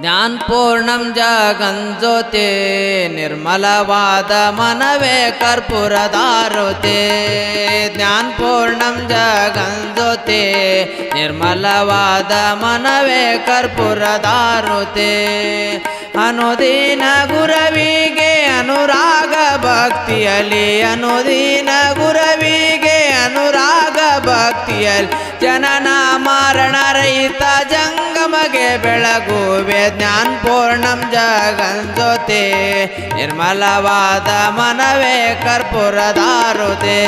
ಜ್ಞಾನಪೂರ್ಣಂ ಜಗಂಜೋತೆ ನಿರ್ಮಲವಾದ ಮನವೇ ಕರ್ಪೂರದಾರುತೆ. ಜ್ಞಾನಪೂರ್ಣಂ ಜಗಂಜೋತೆ ನಿರ್ಮಲವಾದ ಮನವೇ ಕರ್ಪೂರದಾರುತೆ. ಅನುದಿನ ಗುರವಿಗೆ ಅನುರಾಗ ಭಕ್ತಿಯಲ್ಲಿ, ಅನುದಿನ ಗುರವಿಗೆ ಅನುರಾಗ ಭಕ್ತಿಯಲ್ಲಿ. ಜನನ ಮರಣ ರಹಿತ ಜಂಗಮಗೆ ಬೆಳಗುವೆ ಜ್ಞಾನ ಪೂರ್ಣಂ ಜಗಂಜೋತೆ ನಿರ್ಮಲವಾದ ಮನವೇ ಕರ್ಪೂರದಾರುತೆ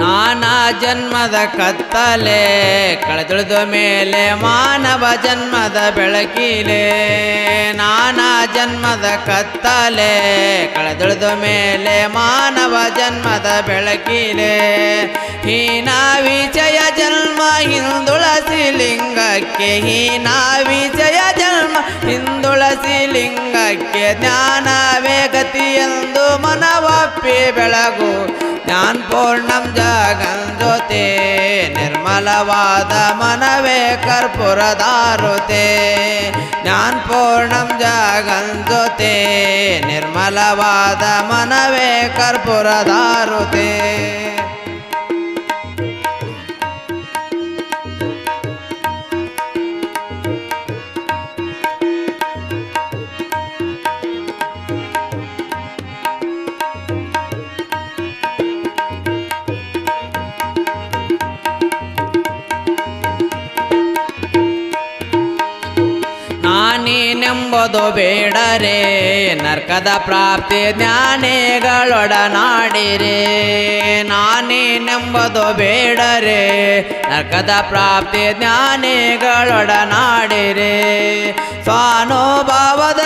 ನಾನಾ ಜನ್ಮದ ಕತ್ತಲೆ ಕಳೆದುಳಿದ ಮೇಲೆ ಮಾನವ ಜನ್ಮದ ಬೆಳಕಿಲೆ ನಾನಾ ಜನ್ಮದ ಕತ್ತಲೆ, ಕಳೆದುಳಿದ ಮೇಲೆ ಮಾನವ ಜನ್ಮದ ಬೆಳಕಿಲೆ. ಹೀನ ವಿಜಯ ಜನ್ಮ ಹಿಂದುಳಸಿ ಲಿಂಗಕ್ಕೆ ಹೀನ ವಿಜಯ ಜನ್ಮ ಹಿಂದುಳಸಿ ಲಿಂಗಕ್ಕೆ ಜ್ಞಾನವೇ ಗತಿಯೆಂದು ಮನವಪ್ಪಿ ಬೆಳಗು. ಜ್ಞಾನ ಪೂರ್ಣಂ ಜಗಂಜೋತೆ ನಿರ್ಮಲವಾದ ಮನವೇ ಕರ್ಪೂರದಾರುತೆ. ಜ್ಞಾನ ಪೂರ್ಣಂ ಜಗಂಜೋತೆ ನಿರ್ಮಲವಾದ ಮನವೇ ಕರ್ಪೂರದಾರುತೆ ನಾನೀನೆಂಬುದು ಬೇಡರೆ. ನರ್ಕದ ಪ್ರಾಪ್ತಿ ಜ್ಞಾನಿಗಳೊಡನಾಡಿರೆ. ನಾನೇನೆಂಬುದು ಬೇಡರೆ. ನರ್ಕದ ಪ್ರಾಪ್ತಿ ಜ್ಞಾನಿಗಳೊಡನಾಡಿರೆ. ಸ್ವಾನುಭಾವದ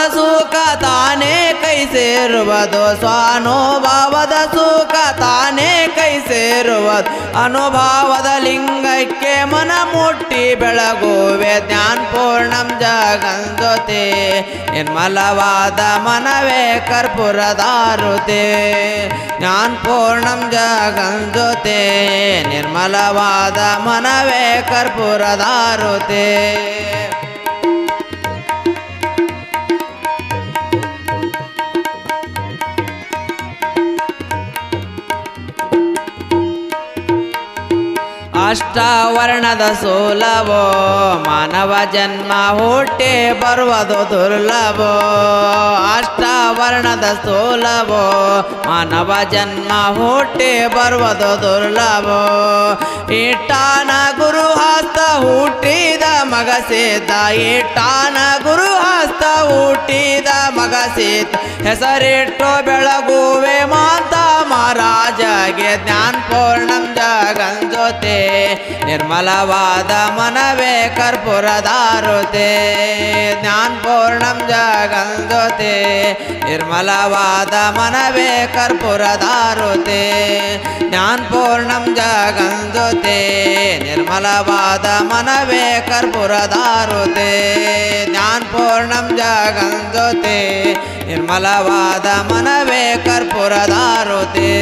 ತಾನೇ ಕೈ ಸೇರುವುದು ಸ್ವಾನುಭಾವದ ಸುಖ ತಾನೇ ಕೈ ಸೇರುವುದು ಅನುಭಾವದ ಲಿಂಗಕ್ಕೆ ಮನ ಮುಟ್ಟಿ ಬೆಳಗುವೆ ಜ್ಞಾನ ಪೂರ್ಣಂ ಜಗಂಜೋತೆ ನಿರ್ಮಲವಾದ ಮನವೇ ಕರ್ಪೂರದಾರುತೆ ಜ್ಞಾನ ಪೂರ್ಣಂ ಜಗಂಜೋತೆ ನಿರ್ಮಲವಾದ ಮನವೇ ಕರ್ಪೂರದಾರುತೆ ಅಷ್ಟವರ್ಣದ ಸೋಲವೋ? ಮಾನವ ಜನ್ಮ ಹುಟ್ಟಿ ಬರುವುದು ದುರ್ಲಭೋ? ಅಷ್ಟವರ್ಣದ ಸೋಲವೋ? ಮಾನವ ಜನ್ಮ ಹುಟ್ಟಿ ಬರುವುದು ದುರ್ಲಭೋ? ಇಟ್ಟಾನ ಗುರು ಹಸ್ತ ಹುಟ್ಟಿದ ಮಗ ಸೇತ, ಇಟ್ಟಾನ ಗುರು ಹಸ್ತ ಹುಟ್ಟಿದ ಮಗ ಸೇತ. ಹೆಸರಿಟ್ಟು ಬೆಳಗುವೆ ಮಾತ ಮಹಾರಾಜಗೆ ಜ್ಞಾನ ಪೂರ್ಣಂ ಜಗಂಜೋತೆ ನಿರ್ಮಲವಾದ ಮನವೇ ಕರ್ಪೂರದಾರುತೆ ಜ್ಞಾನ ಪೂರ್ಣಂ ಜಗಂಜೋತೆ ನಿರ್ಮಲವಾದ ಮನವೇ ಕರ್ಪೂರದಾರುತೆ ಜ್ಞಾನ ಪೂರ್ಣಂ ಜಗಂಜೋತೆ ನಿರ್ಮಲವಾದ ಮನವೇ ಕರ್ಪೂರದಾರುತೆ ಜ್ಞಾನ ಪೂರ್ಣಂ ಜಗಂಜೋತೆ ನಿರ್ಮಲವಾದ ಮನವೇ ಕರ್ಪೂರದಾರುತೆ